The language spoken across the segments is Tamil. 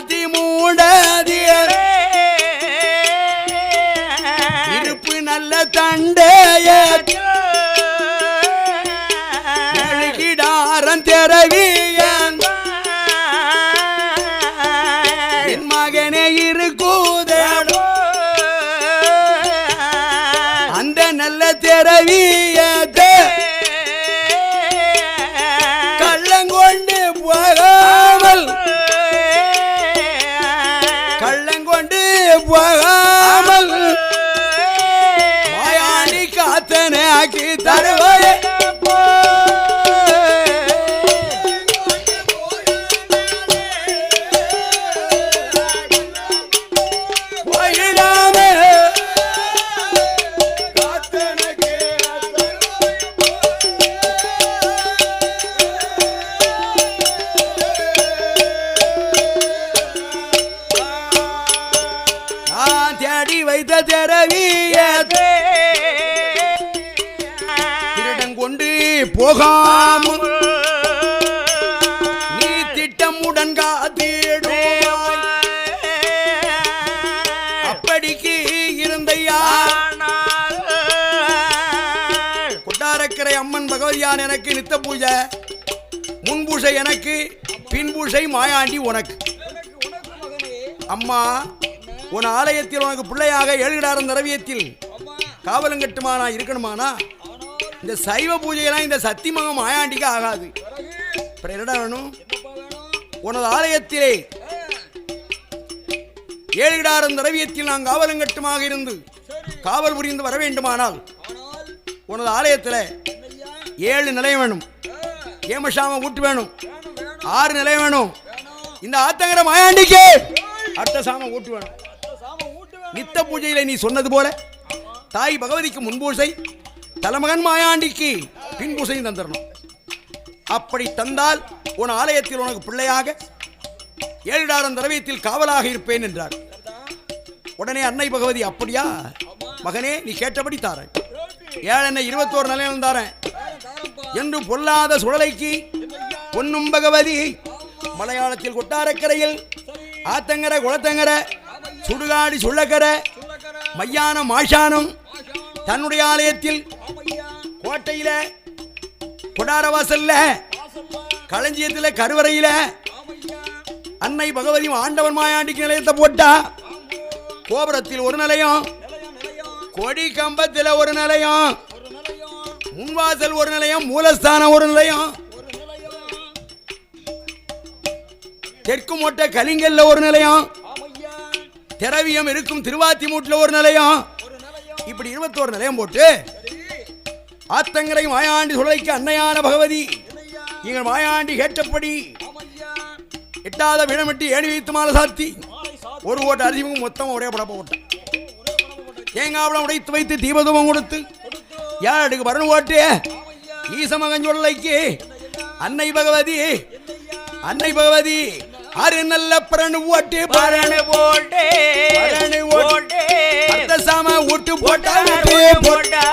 சாத்தி மூடாதிய பின்பூசை மாயாண்டி உனக்கு. அம்மா உன் ஆலயத்தில் உனக்கு பிள்ளையாக ஏழுகிடாரம் திரவியத்தில் காவலங்கட்டுமானா இருக்கணுமானா? இந்த சைவ பூஜையெல்லாம் இந்த சத்தியமாக மாயாண்டிக்கு ஆகாது. அப்புறம் என்னடா வேணும்? உனது ஆலயத்திலே ஏழுகிடாரம் திரவியத்தில் நான் காவலங்கட்டுமாக இருந்து காவல் புரிந்து வர வேண்டுமானால் உனது ஆலயத்தில் ஏழு நிலையம் வேணும். ஏமசாம ஊட்டு வேணும். ஆறு நிலை வேணும். இந்த ஆத்தங்கர மாயாண்டிக்கு அடுத்த சாம ஊட்டு வேணும் நித்த பூஜையில நீ சொன்னது போல. தாய் பகவதிக்கு முன்பூசை தலைமகன் மாயாண்டிக்கு பின்பூசையும் தந்துடணும் அப்படி தந்தால் உன் ஆலயத்தில் உனக்கு பிள்ளையாக ஏழாயிரம் திரவியத்தில் காவலாக இருப்பேன் என்றார். உடனே அன்னை பகவதி அப்படியா? மகனே நீ கேட்டபடி தாரேன். ஏழனை இருபத்தோரு நிலையம் தாரேன். என்று பொல்லாத சுழலைக்கு பொன்னும் பகவதி. மலையாளத்தில் கொட்டாரக்கரையில் ஆத்தங்கர குளத்தங்கர சுடுகாடு சுள்ளக்கர மையானம் ஆஷானம் தன்னுடைய ஆலயத்தில் கோட்டையில கொடாரவாசல்ல களஞ்சியத்தில் கருவறையில அன்னை பகவதி ஆண்டவன் மாயாண்டிக்கு நிலையத்தை போட்டா கோபுரத்தில் ஒரு நிலையம் கொடி கம்பத்தில் ஒரு நிலையம் முன்வாசல் ஒரு நிலையம் மூலஸ்தானம் ஒரு நிலையம். தெற்கு மொட்டை கலிங்கல்ல ஒரு நிலையம். திரவியம் இருக்கும் திருவாத்திமூட்டில் ஒரு நிலையம். இப்படி இருபத்தோரு நிலையம் போட்டு ஆத்தங்கரை மாயாண்டி சுழலைக்கு அன்னையான பகவதி. நீங்கள் மாயாண்டி கேட்டபடி எட்டாத விடமிட்டு ஏழு வைத்து மாலை சாத்தி. ஒரு ஓட்ட அரிசிமும் மொத்தம் ஒரே படப்ப போட்டேன் தேங்காவளம் உடைத்து வைத்து தீபதூபம் கொடுத்து யாருக்கு வரணும் ஓட்டு? ஈசமகன் சொல்லைக்கு அன்னை பகவதி. அன்னை பகவதி. அரு நல்ல பரணு ஓட்டு பரணு. போட்டே பரணு ஓட்டு. அர்த்த சாம ஓட்டு போட்டா ஓட்டு போட்டா.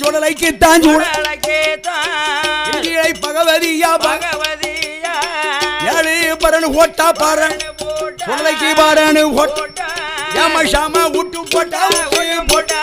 சுடலைக்கு தான் சுட ஓட்டா பாரு. சுடலைக்கு பாரனு ஓட்ட ஏம ஷாம விட்டு போட்டா போட்டா.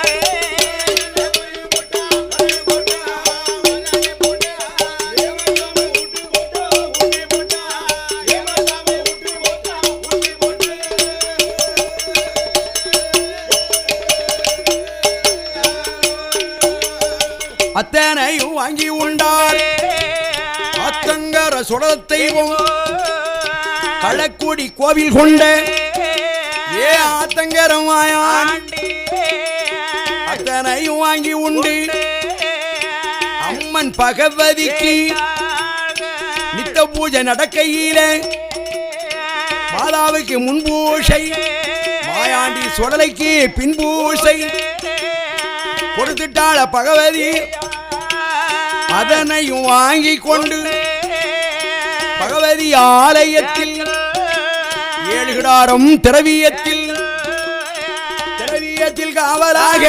வாங்கி உண்டார். அத்தங்கர சுடல் களக்குடி கோவில் கொண்ட ஏ ஆத்தங்கரம் அத்தனையும் வாங்கி உண்டு. அம்மன் பகவதிக்கு நித்த பூஜை நடக்கையில மாதாவுக்கு முன்பூசை மாயாண்டி சுடலைக்கு பின்பூசை கொடுத்துட்டாள பகவதி. அதனையும் வாங்கி கொண்டு பகவதி ஆலயத்தில் ஏழுகிடாரம் திரவியத்தில் திரவியத்தில் காவலாக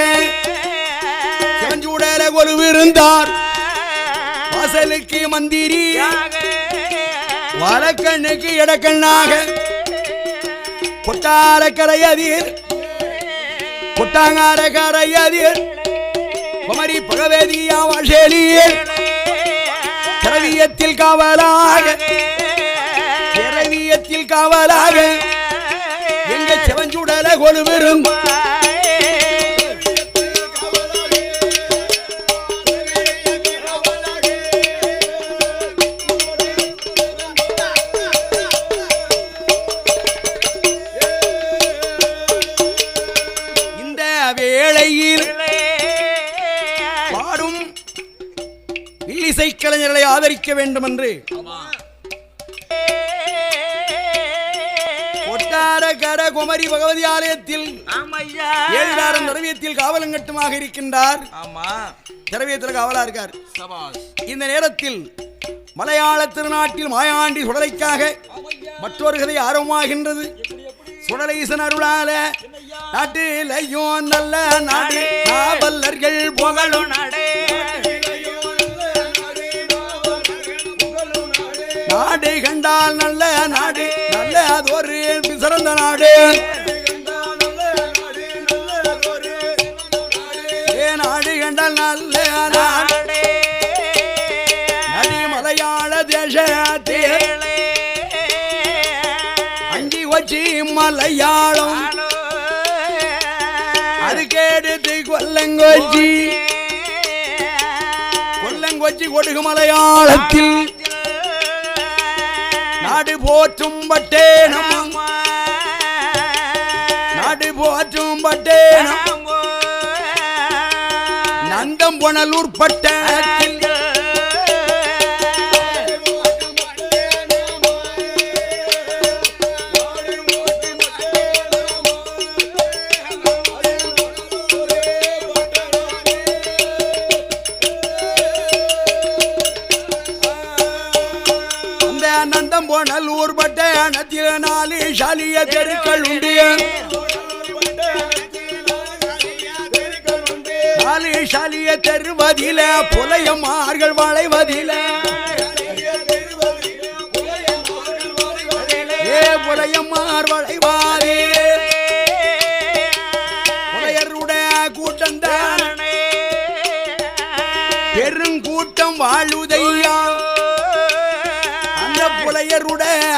சிவஞ்சூடல கொலுவிருந்தார். வாசலுக்கு மந்திரி வலக்கண்ணுக்கு இடக்கண்ணாக கொட்டார கரையதீர் கொட்டாங்கார கரையதீர் குமரி பகவதியா வாசலியில் திரவியத்தில் காவலாக திரவியத்தில் காவலாக எங்க சிவஞ்சுடல இந்த வேளையில் இல்லிசை கலைஞர்களை ஆதரிக்க வேண்டும் என்று கொட்டார கர குமரி பகவதி ஆலயத்தில் ஆமையா. ஏழாயிரம் திரவியத்தில் காவலங்கட்டுமாக இருக்கின்றார். ஆமா. திரவியத்தில் காவலா இருக்கார். இந்த நேரத்தில் மலையாள திருநாட்டில் மாயாண்டி சுடலைக்காக மற்றொரு கதை ஆரம்பமாகின்றது சுடலைசன் அருளால நாட்டிலையும் நல்ல நாடு. நாவலர்கள் புகழும் நடே. நாடு கண்டால் நல்ல நாடு நல்ல அது ஒரு சிறந்த நாடு நாடு கண்டால் நல்ல நாடு. நடி மலையாள தேசத்தே. அங்கி வச்சி மலையாளம். அது கேடுத்து கொல்லங்கொச்சி. கொல்லங்கொச்சி கொடுகு மலையாளத்தில். நாடு போற்றும் பட்டேனம். நாடு போற்றும் பட்டேனம். நந்தம் புனலூர் பட்டணத்தில் அந்த போனல் ஊர்பட்ட அனத்தில நாலு சாலிய தெருக்கள் உண்டு. நாலு சாலிய தெருவதில புலையம்மார்கள் வளைவதில. ஏ புலையம்மார் வளைவாரே.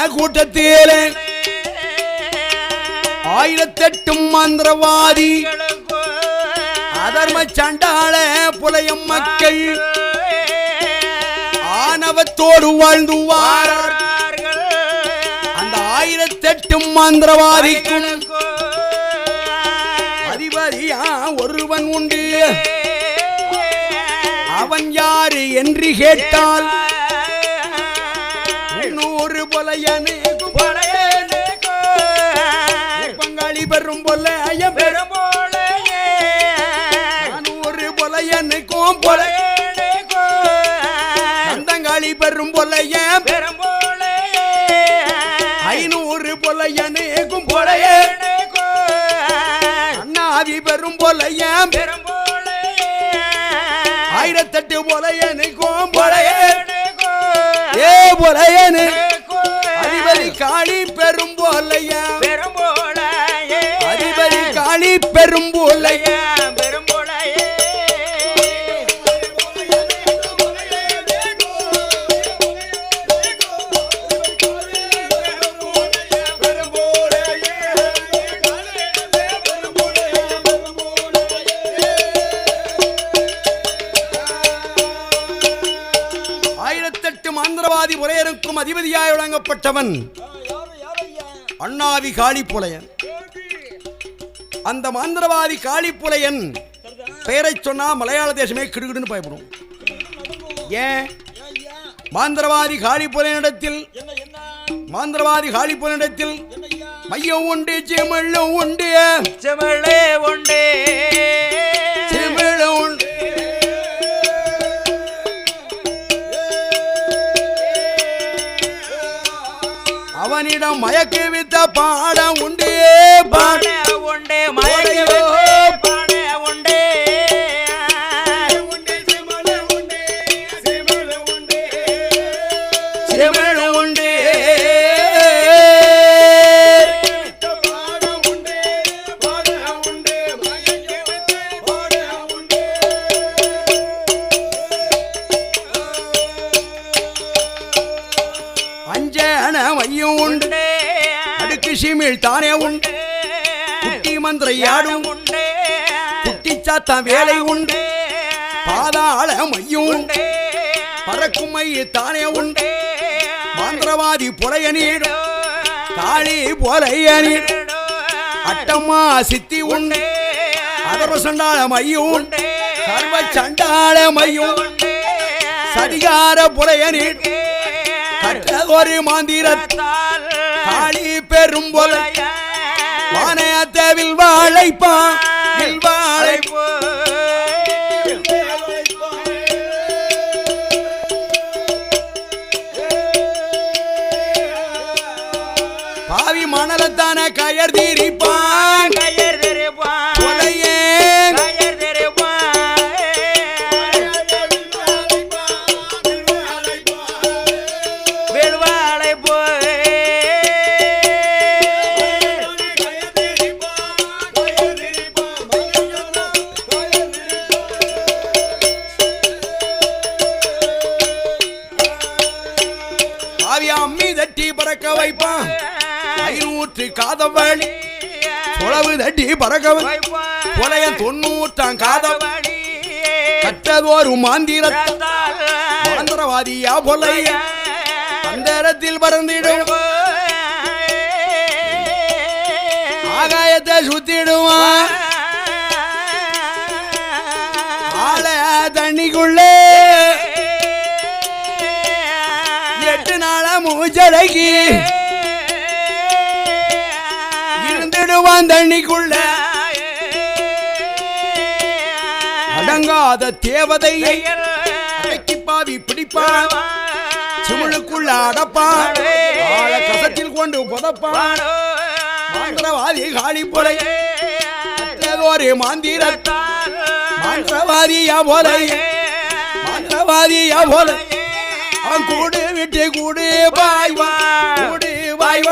கூட்டத்தில். ஆயிரத்தெட்டும் மந்திரவாதி. அதர்ம சண்டாள புலையம் மக்கள். ஆணவத்தோடு வாழ்ந்து வாரார் அந்த ஆயிரத்தெட்டும் மந்திரவாதிக்கும் அதிபதியா ஒருவன் உண்டு. அவன் யாரு என்று கேட்டால் நூறு புலையனு பங்காளி பெறும் பொல்லையம் நூறு புலையனுக்கும் பொலை நந்தங்காளி பெறும் பொல்லையம் ஐநூறு பொல்லையனுக்கும் பொலைய அண்ணாவி பெறும் பொல்லையம் ஆயிரத்தெட்டு பொலையனுக்கும் பொலைய ஏ பொலையனு அதிபதி பெரும் பொல்லையம் அதிபதி காளி பெரும் காளிப்புலையன் அந்த மந்திரவாதி காளிப்புலையன் பெயரை சொன்னா மலையாள தேசமே கிடுகிடுன்னு பயப்படும். ஏன்? மாந்திரவாதி காளிப்புலையனிடத்தில் மாந்திரவாதி காளிப்புலையனிடத்தில் மையம் உண்டு செமள்ள உண்டு. செமளே உண்டே. அவனிடம் மயக்கி வித்த பாடம் உண்டு பாட. உண்டே மயக்கி தானே உண்டு. குட்டி மந்திரையாடும் உண்டே குட்டி சாத்தா வேலை உண்டு. பாதாள மையும் உண்டு. பறக்கும் மைய தானே உண்டு. மந்திரவாதி புலைய நீடும். காளி புலைய நீடும். அட்டம்மா சித்தி உண்டு. அதர்வ சண்டாள மையும் உண்டு. சர்வ சண்டாள மையும் உண்டு. சதிகார புலைய நீடும். கற்ற ஒரு மாந்திரத்தால் காளி பெரும் புலை வானயத்தவில் வாழைப்பா. வாழைப்பா. பாவி மணலத்தான கயர் தீரிப்பான் பறக்க வைப்பான். ஐநூற்று காதவழி தொலைவு தட்டி பறக்க வைப்பான் புலைய தொண்ணூற்றாம் காதவழி கட்டதோரு மாந்திர மாந்திரவாதியா புலைய அந்தரத்தில் பறந்திடும். ஆகாயத்தை சுத்திடுவான். மூச்சடக்கி இருந்துடுவான் தண்ணிக்குள்ள. அடங்காத தேவதையை அடக்கி பாவி பிடிப்பான். சிமுளுக்குள்ள அடப்பான். கசத்தில் கொண்டு புதப்பான். மந்திரவாதி காளி புலை. ஒரு மாந்திர மந்திரவாதியா போலை. மந்திரவாதியா போலை. கூடு விட்டு கூடு பாய் வா. கூடு பாய்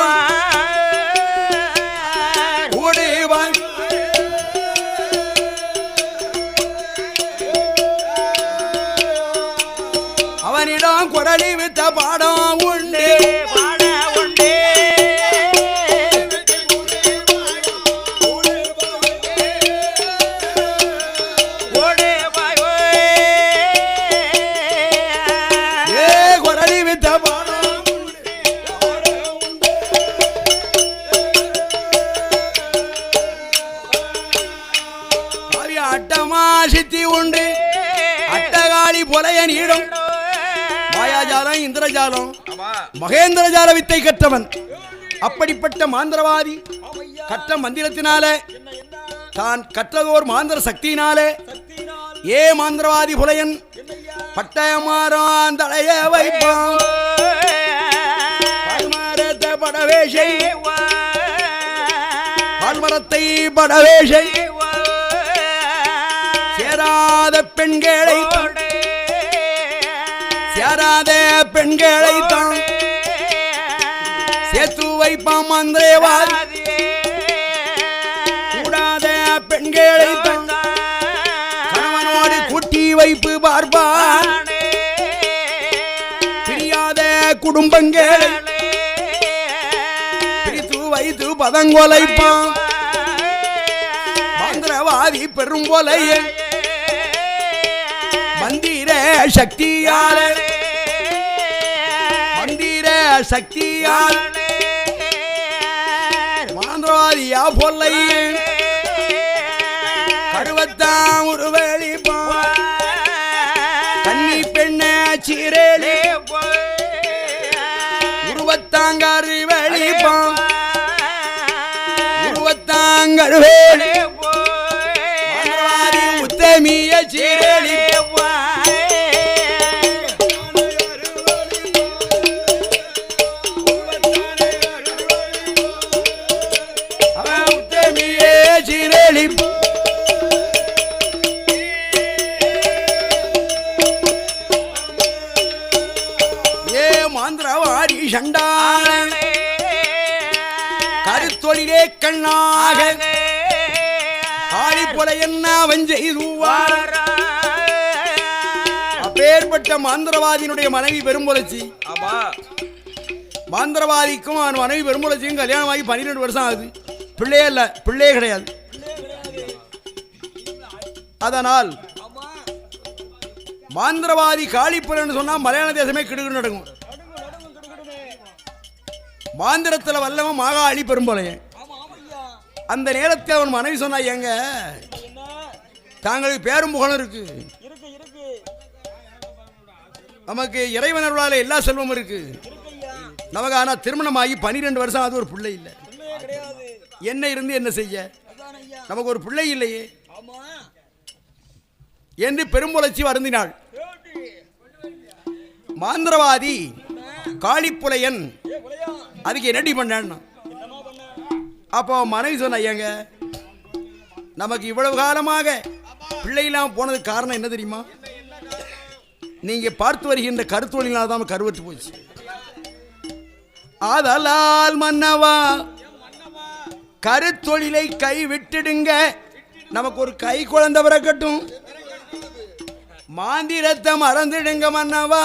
சித்தி உண்டு. அட்டகாளி புலைய நீடும் மாயாஜாலம் இந்திரஜாலம். மகேந்திரஜால வித்தை கற்றவன். அப்படிப்பட்ட மாந்திரவாதி கற்ற மந்திரத்தினாலே தான் கற்றதோர் மாந்திர சக்தியினாலே ஏ மாந்திரவாதி புலையன் பட்டயமாறான் தலைய வைப்பான். படவேஷை பால்மரத்தை படவேஷை பெண்களை சேராத பெண்களை தான். சேர்த்து வைப்பாம் மந்திரவாதி கூடாத பெண்களை தான். கணவனோடு கூட்டி வைப்பு பார்ப்பான் பிரியாத குடும்பங்களை. பிரித்து வைத்து பதங்கொலைப்பான். மந்திரவாதி பெரும் கொலையே மந்திர சக்தியால. மந்திர. சக்தியால். மந்திரவாதியா பொல்லைய கருவத்தாம் வெளிப்பான் கன்னி பெண்ண சீரேலி. உருவத்தாங்காரு வெளிப்பான் உருவத்தாங்கரு வேலி. மாந்திரவாதியினுடைய மனைவி பெரும்புலச்சி ஆமா. மாந்திரவாதிக்கும் அவன் மனைவி பெரும்புலச்சியும் கல்யாணமாகி பன்னிரெண்டு வருஷம் ஆகுது. பிள்ளையே இல்ல பிள்ளையே கிடையாது. அதனால் மாந்திரவாதி காளிப்புலன்னு சொன்னா மலையாள தேசமே கிடுகு நடக்கும். மாந்திரத்துல வல்லவன் மாகாளி பெரும்பலையன் அந்த நேரத்தில் அவன் மனைவி சொன்னா ஏங்க தாங்களுக்கு பேரும் புகழும் இருக்கு. நமக்கு இறைவன் அருளால எல்லா செல்வமும் இருக்கு. நமக்கு ஆனா திருமணம் ஆகி பனிரெண்டு வருஷம் அது ஒரு பிள்ளை இல்லை. என்ன இருந்து என்ன செய்ய? நமக்கு ஒரு பிள்ளை இல்லையே. என்று பெரும்புலச்சி வருந்தினாள். மாந்திரவாதி காளிப்புலையன் அதுக்கு என்னடி பண்ணான்னா? அப்போ மனைவி சொன்ன ஐயாங்க நமக்கு இவ்வளவு காலமாக பிள்ளை போனதுக்கு காரணம் என்ன தெரியுமா? நீங்க பார்த்து வருகின்ற கருத்தொழிலால் தான் கருவத்து போச்சு. ஆதலால் மன்னவா கருத்தொழிலை கை விட்டுடுங்க நமக்கு ஒரு கை குழந்தை பிறக்கட்டும். மாந்திரத்தை மறந்துடுங்க மன்னவா.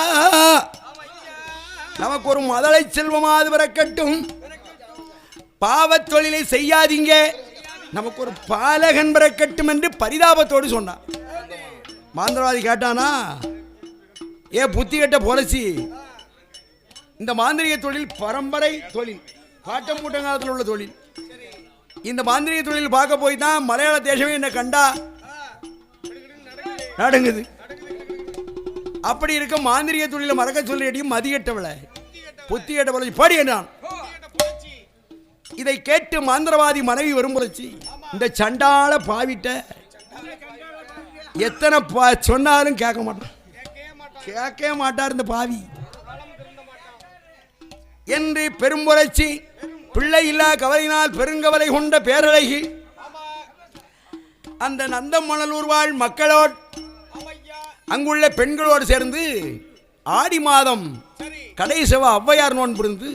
நமக்கு ஒரு மதலை செல்வமாவது பிறக்கட்டும். பாவத் தொழிலை செய்யாதீங்க. நமக்கு ஒரு பாலகன் பிறக்கட்டும் என்று பரிதாபத்தோடு சொன்னான். மாந்திரவாதி கேட்டானா ஏ புத்தி கட்ட போலசி இந்த மாந்திரிக தொழில் பரம்பரை தொழில். காட்டம் கூட்டங்காலத்தில் உள்ள தொழில். இந்த மாந்திரிக தொழில் பார்க்க போய் தான் மலையாள தேசமே என்ன கண்டா. நடங்குது. அப்படி இருக்க மாந்திரிக தொழில மறக்க சொல்லியடியும் மதியட்டவளை புத்தி கட்ட போலசி பாடி என்றான் இதை கேட்டு மாந்திரவாதி மனைவி வரும்புறச்சி இந்த சண்டால பாவிட்ட எத்தனை சொன்னாலும் கேட்க மாட்டான். கேட்கவே மாட்டார் இந்த பாவி. என்று பெரும்புரட்சி பிள்ளை இல்லா கவலையினால் பெருங்கவலை கொண்ட பேரழகி அந்த நந்தமணலூர் வாழ் மக்களோடு அங்குள்ள பெண்களோடு சேர்ந்து ஆடி மாதம் கடைசவ ஔவையார் நோன்புருந்து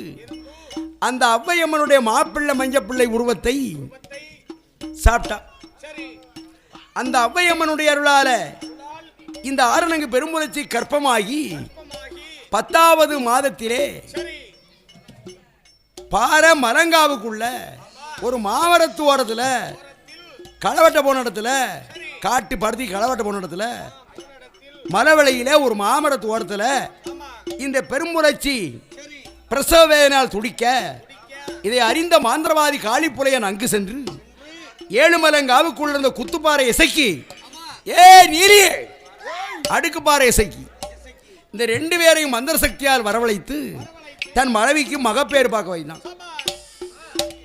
அந்த ஔவையம்மனுடைய மாப்பிள்ளை மஞ்சப்பிள்ளை உருவத்தை சாப்பிட்டா அந்த ஔவையம்மனுடைய அருளால இந்த ஆரணங்கு பெருமுறைச்சி கற்பமாகி பத்தாவது மாதத்திலே பார மரங்காவுக்குள்ள ஒரு மாமரத்து ஓரத்துல களவட்ட போன இடத்துல காட்டு படுத்தி களவட்ட போன இடத்துல மலவெளியில ஒரு மாமரத்து ஓரத்துல இந்த பெரும்புரட்சி பிரசவ வேதனால் துடிக்க இதை அறிந்த மாந்திரவாதி காளிப்புலையன் அங்கு சென்று ஏழுமலங்காவுக்குள்ள இருந்த குத்துப்பாறை இசைக்கு ஏ நீரி அடுக்குப்பாறை இசைக்கு இந்த ரெண்டு பேரையும் மந்திர சக்தியால் வரவழைத்து தன் மனைவிக்கு மகப்பேறு பார்க்க வைத்தான்.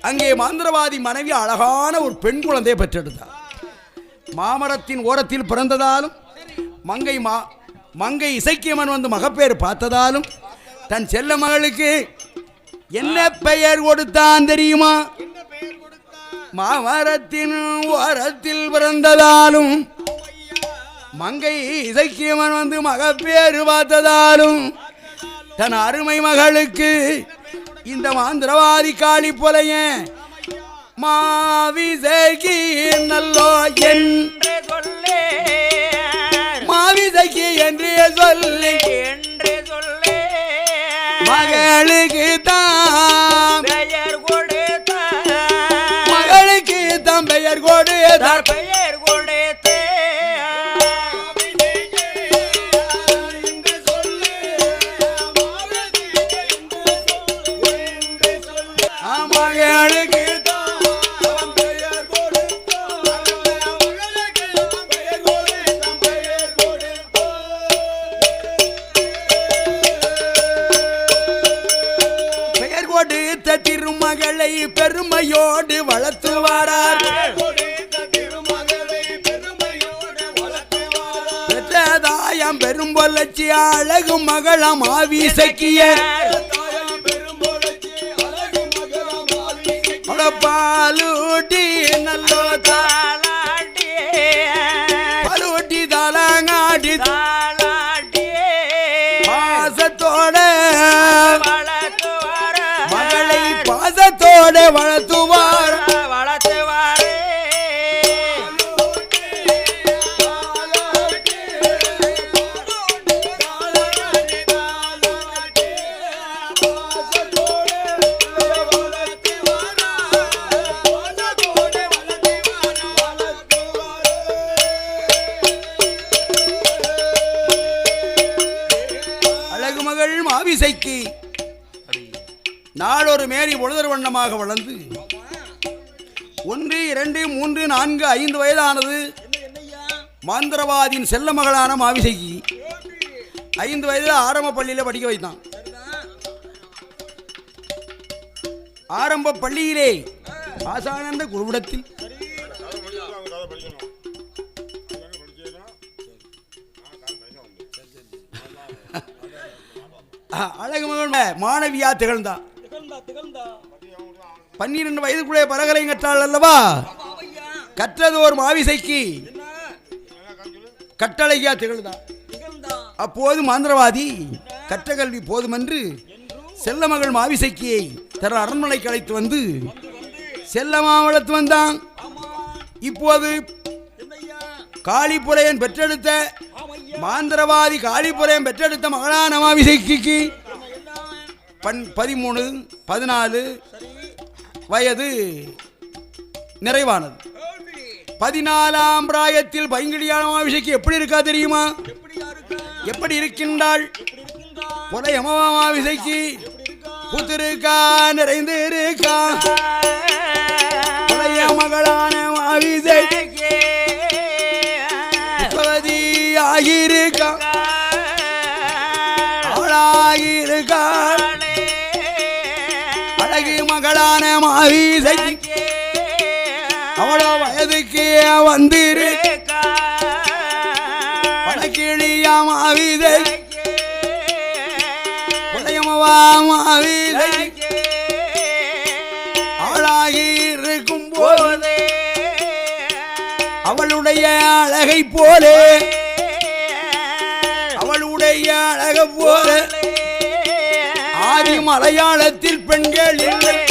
அங்கே மந்திரவாதி மனைவி அழகான ஒரு பெண் குழந்தையை பெற்றெடுத்தார் மாமரத்தின் ஓரத்தில் பிறந்ததாலும் மங்கை மா மங்கை இசைக்கியமன் வந்து மகப்பேறு பார்த்ததாலும் தன் செல்ல மகளுக்கு என்ன பெயர் கொடுத்தான் தெரியுமா? மாமரத்தின் ஓரத்தில் பிறந்ததாலும் மங்கை இசைக்கியமன் வந்து மகப்பேறு பார்த்ததாலும் தன் அருமை மகளுக்கு இந்த மாந்திரவாதி காளி போலையன் மாவிசைக்கு நல்லோ என் என்று சொல்லே மாவிசைக்கு என்று சொல்லி என்று சொல்லே மகளுக்கு தான் அழகு மகளம் ஆவிசக்கிய பாலூட்டி இரண்டு மூன்று நான்கு ஐந்து வயதானது. மாந்திரவாதியின் செல்ல மகளான மாவிசைக்கு ஐந்து வயதில் ஆரம்ப பள்ளியில் படிக்க வைத்தான். ஆரம்ப பள்ளியிலே ஆசானந்த குருவிடத்தில் அழகு மகன் மாணவியா திகழ்ந்தான். பன்னிரண்டு வயதுக்குள்ளே பரகலை கற்றாள் அல்லவா? கற்றது ஒரு மாவிசைக்கு. கட்டளையா திகழ்தான் அப்போது மாந்திரவாதி கற்ற கல்வி போதுமென்று செல்ல மகள் மாவிசைக்கியை தர அரண்மனைக்கு அழைத்து வந்து செல்லமா வளர்த்து வந்தான். இப்போது காளிபுரையன் பெற்றெடுத்த மாந்திரவாதி காளிபுரையன் பெற்றெடுத்த மகளான மாவிசைக்கு பன் பதிமூணு பதினாலு வயது நிறைவானது. பதினாலாம் பிராயத்தில் பைங்கிலியான மாவிசைக்கு எப்படி இருக்கா தெரியுமா? எப்படி இருக்கின்றாள்? புலை அமாவிசைக்கு புத்திருக்கா நிறைந்து இருக்கா? புலைய மகளான மாவிசை ஆகியிருக்கா? அவளாகியிருக்கா அழகு மகளான அவளோ வயதுக்கு வந்திரு. படக்கிழியா மாவிதை புலையமவா மாவிதை அவளாகி இருக்கும் போது அவளுடைய அழகை போலே. அவளுடைய அழக போல. ஆதி மலையாளத்தில் பெண்கள் இல்லை.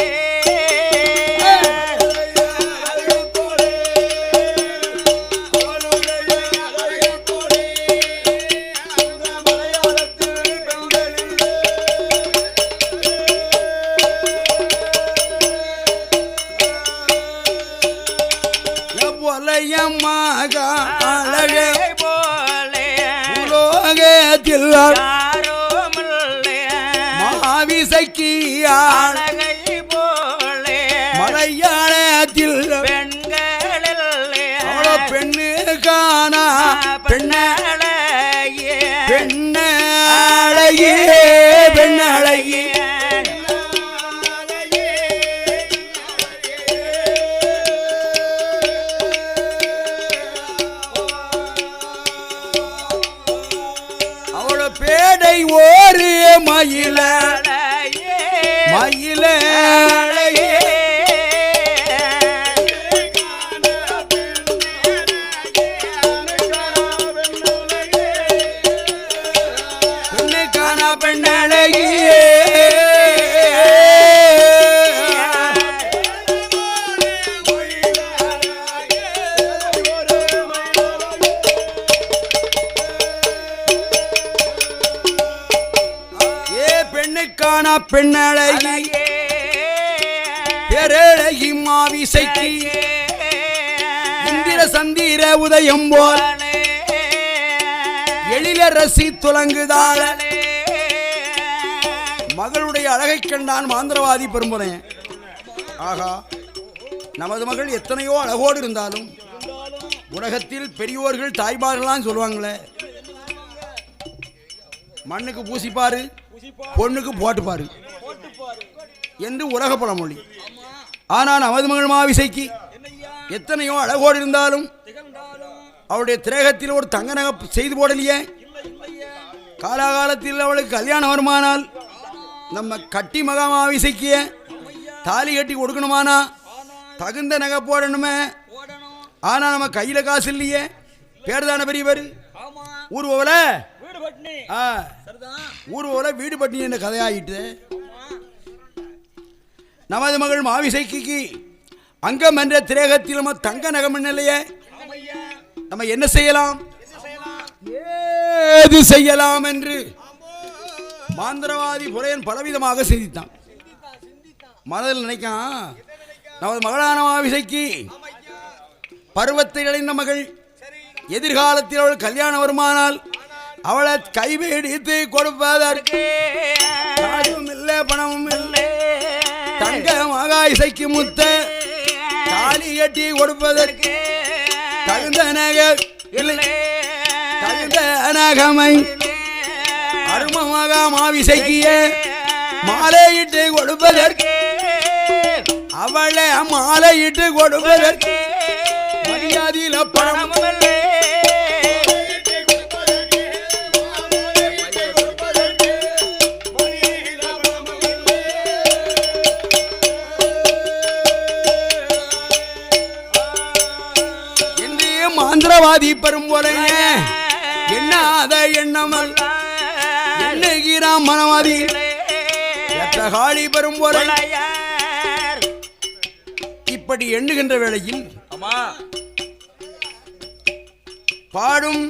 பெண்ணு காணா பெண் அழகி. பேரழகி மாவிசைக்கு இந்திர சந்திர உதயம் போல் எழில ரசி துலங்குதாள. மகளுடைய அழகை கண்டான் மாந்திரவாதி பெரும்புறேன் ஆகா நமது மகள் எத்தனையோ அழகோடு இருந்தாலும் உலகத்தில் பெரியோர்கள் தாய்மார்கள்லாம் சொல்லுவாங்களே மண்ணுக்கு பூசிப்பாரு பொண்ணுக்கு போட்டுப்பாரு என்று உலக பழமொழி. ஆனால் நமது மகள் மாவிசைக்கு எத்தனையோ அழகோடு இருந்தாலும் அவளுடைய திரேகத்தில் ஒரு தங்க நகை செய்து போடலையே? காலாகாலத்தில் அவளுக்கு கல்யாணம் வருமானால் நம்ம கட்டி மகா மாவிசைக்கிய தாலி கட்டி கொடுக்கணுமானா? தகுந்த நகை போடணுமே. ஆனால் நம்ம கையில் காசு இல்லையே? பேர் தானே பெரியவர்? ஊர்வல ஆ ஊர்வல வீடு பட்டினி என்ற கதையாயிட்டு. நமது மகள் மாவிசைக்கு அங்கம் என்ற திரேகத்தில் நம்ம தங்க நகம் இல்லையே? நம்ம என்ன செய்யலாம்? ஏது செய்யலாம் என்று மாந்திரவாதி புலையன் பலவிதமாக சிந்தித்தான். மனதில் நினைக்கான் நமது மகளான மாவிசைக்கு பருவத்தை அடைந்த மகள் எதிர்காலத்தில் அவள் கல்யாணம் வருமானால் அவளை கைவேடித்து கொடுப்பதற்கு இல்லை பணமும் இல்லை தங்க மகா இசைக்கு முத்த தாலி கட்டி கொடுப்பதற்கு தகுந்த நகர் இல்லை. தகுந்த நகமை அருமமாக மாவிசைக்கிய மாலையிட்டு கொடுப்பதற்கு அவளை மாலையிட்டு கொடுப்பதற்கு மரியாதையில பணம் மாந்திரவாதி பெரும்பொறைய எண்ணாத எண்ணமல்? எண்ணுகிறான் மனவாதி. காளி பெரும்பொறை இப்படி எண்ணுகின்ற வேளையில் பாடும்